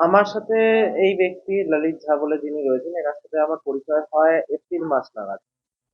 আমার সাথে এই ব্যক্তি ললিত ঝা বলে যিনি রয়েছেন, এনার সাথে আমার পরিচয় হয় এপ্রিল মাস নাগাদ।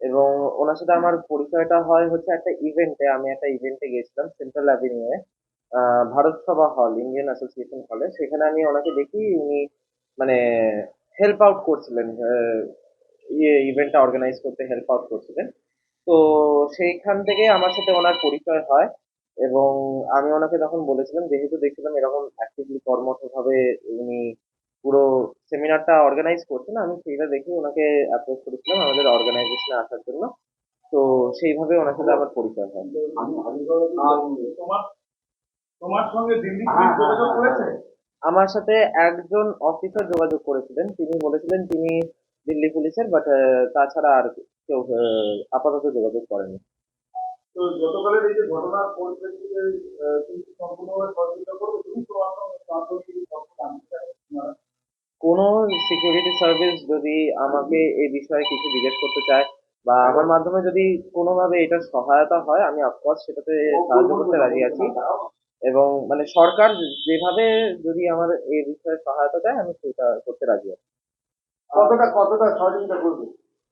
এবং ওনার সাথে আমার পরিচয়টা হয় হচ্ছে একটা ইভেন্টে আমি একটা ইভেন্টে গেছিলাম সেন্ট্রাল অ্যাভিনিউয়ে ভারত সভা হল ইন্ডিয়ান অ্যাসোসিয়েশন হলে সেখানে আমি ওনাকে দেখি, উনি মানে হেল্প আউট করছিলেন ইয়ে ইভেন্টটা অর্গানাইজ করতে হেল্প আউট করছিলেন। তো সেইখান থেকে আমার সাথে ওনার পরিচয় হয়। এবং আমি ওনাকে তখন বলেছিলাম যেহেতু দেখছিলাম এরকম অ্যাক্টিভলি কর্মঠভাবে উনি পুরো সেমিনারটা অর্গানাইজ করছেন আমি সেইটা দেখে ওনাকে অ্যাপ্রোচ করেছিলাম আমাদের অর্গানাইজেশনে আসার জন্য। তো সেইভাবে ওনার সাথে আমার পরিচয় হয়। তোমার তোমার সঙ্গে দিল্লি যোগাযোগ করেছে? আমার সাথে একজন অফিসার যোগাযোগ করেছিলেন। তিনি বলেছিলেন তিনি দিল্লি পুলিশের বাট তাছাড়া আর কেউ আহ, আপাতত যোগাযোগ করেনি। তো গতকালের এই যে ঘটনার পরিপ্রেক্ষিতে সম্পূর্ণভাবে সহযোগিতা করবে তুমি কোনো সিকিউরিটি সার্ভিস যদি আমাকে এই বিষয়ে কিছু জিজ্ঞেস করতে চায় বা আমার মাধ্যমে যদি কোনোভাবে এটার সহায়তা হয় আমি অফকোর্স সেটাতে সাহায্য করতে রাজি আছি। এবং মানে সরকার যেভাবে যদি আমার এই বিষয়ে সহায়তা চায় আমি সেটা করতে রাজি আছি। কতটা কতটা সহযোগিতা করবে?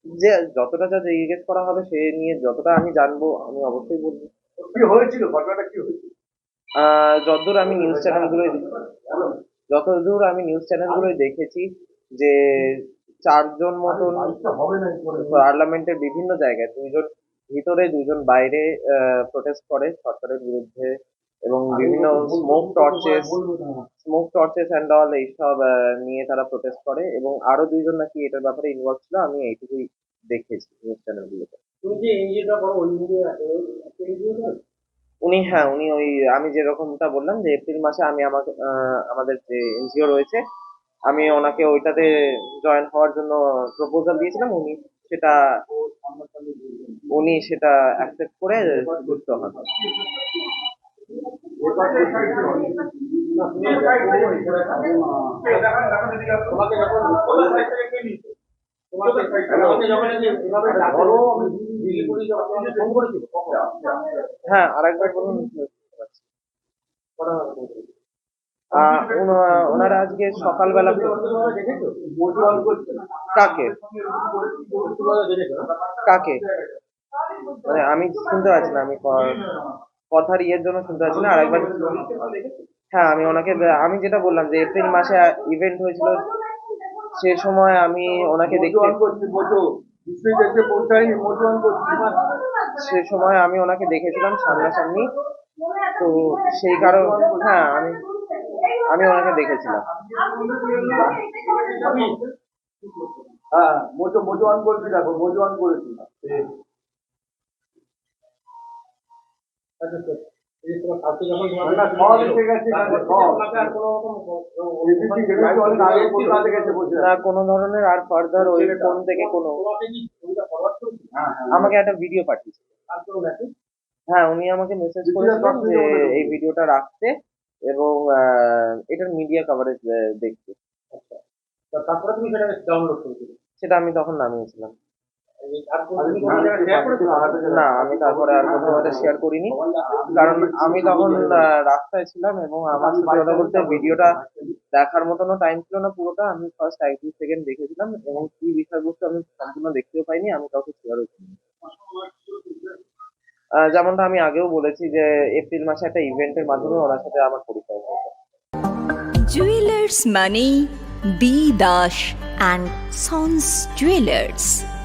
যে যতটা যা জিজ্ঞেস করা হবে সে নিয়ে যতটা আমি জানব আমি অবশ্যই বলব। কি হয়েছিল? ঘটনাটা কি হয়েছিল? যতদূর আমি নিউজ চ্যানেলগুলোয় যতদূর আমি নিউজ চ্যানেলগুলোই দেখেছি যে চারজন মতন পার্লামেন্টের বিভিন্ন জায়গায় দুইজন ভিতরে দুইজন বাইরে প্রোটেস্ট করে সরকারের বিরুদ্ধে এবং বিভিন্ন smoke torches smoke torches and all এইসব নিয়ে তারা প্রোটেস্ট করে এবং আরও দুইজন নাকি এটার ব্যাপারে ইনভলভ ছিল আমি এইটুকুই দেখেছি নিউজ চ্যানেলগুলোতে তুমি যে এনজিওটা করো এনজিও উনি হ্যাঁ উনি ওই আমি যেরকমটা বললাম যে এপ্রিল মাসে আমি আমাকে আমাদের যে এনজিও রয়েছে আমি ওনাকে ওইটাতে জয়েন হওয়ার জন্য প্রপোজাল দিয়েছিলাম উনি সেটা উনি সেটা অ্যাকসেপ্ট করে যুক্ত হন। হ্যাঁ আরেকবার বলুন। আহ, ওনারা আজকে সকালবেলা কাকে? কাকে? মানে আমি শুনতে পাচ্ছি না আমি কথার ইয়ের জন্য শুনতে পাচ্ছি না আরেকবার হ্যাঁ আমি ওনাকে আমি যেটা বললাম যে এপ্রিল মাসে ইভেন্ট হয়েছিল সে সময় আমি ওনাকে দেখতে সে সময় আমি ওনাকে দেখেছিলাম সামনাসামনি। তো সেই কারণ হ্যাঁ আমি আমি ওনাকে দেখেছিলাম। হ্যাঁ মোটো মোটো অন করছি দেখো মোটো অন করেছি না, কোনো ধরনের আর ফার্দার ওই ফোন থেকে কোনো। আমাকে একটা ভিডিও পাঠিয়েছে হ্যাঁ উনি আমাকে মেসেজ করেছিলেন যে এই ভিডিওটা রাখতে এবং এটার মিডিয়া কভারেজ দেখতে। তারপরে তুমি সেটা ডাউনলোড করেছিলে? সেটা আমি তখন নামিয়েছিলাম। না, আমি তারপরে আর কোথাও শেয়ার করিনি। কারণ আমি তখন রাস্তায় ছিলাম এবং আমার সত্যি কথা বলতে ভিডিওটা দেখার মতনও টাইম ছিল না পুরোটা। আমি ফার্স্ট এক দুই সেকেন্ড দেখেছিলাম এবং কি বিষয়বস্তু আমি সম্পূর্ণ দেখতেও পাইনি, আমি কাউকে শেয়ারও করিনি। যেমনটা আমি আগেও বলেছি যে এপ্রিল মাসে একটা ইভেন্টের মাধ্যমে ওনার সাথে আমার পরিচয় হয়েছে। জুয়েলার্স মানে B Das and sons jewellers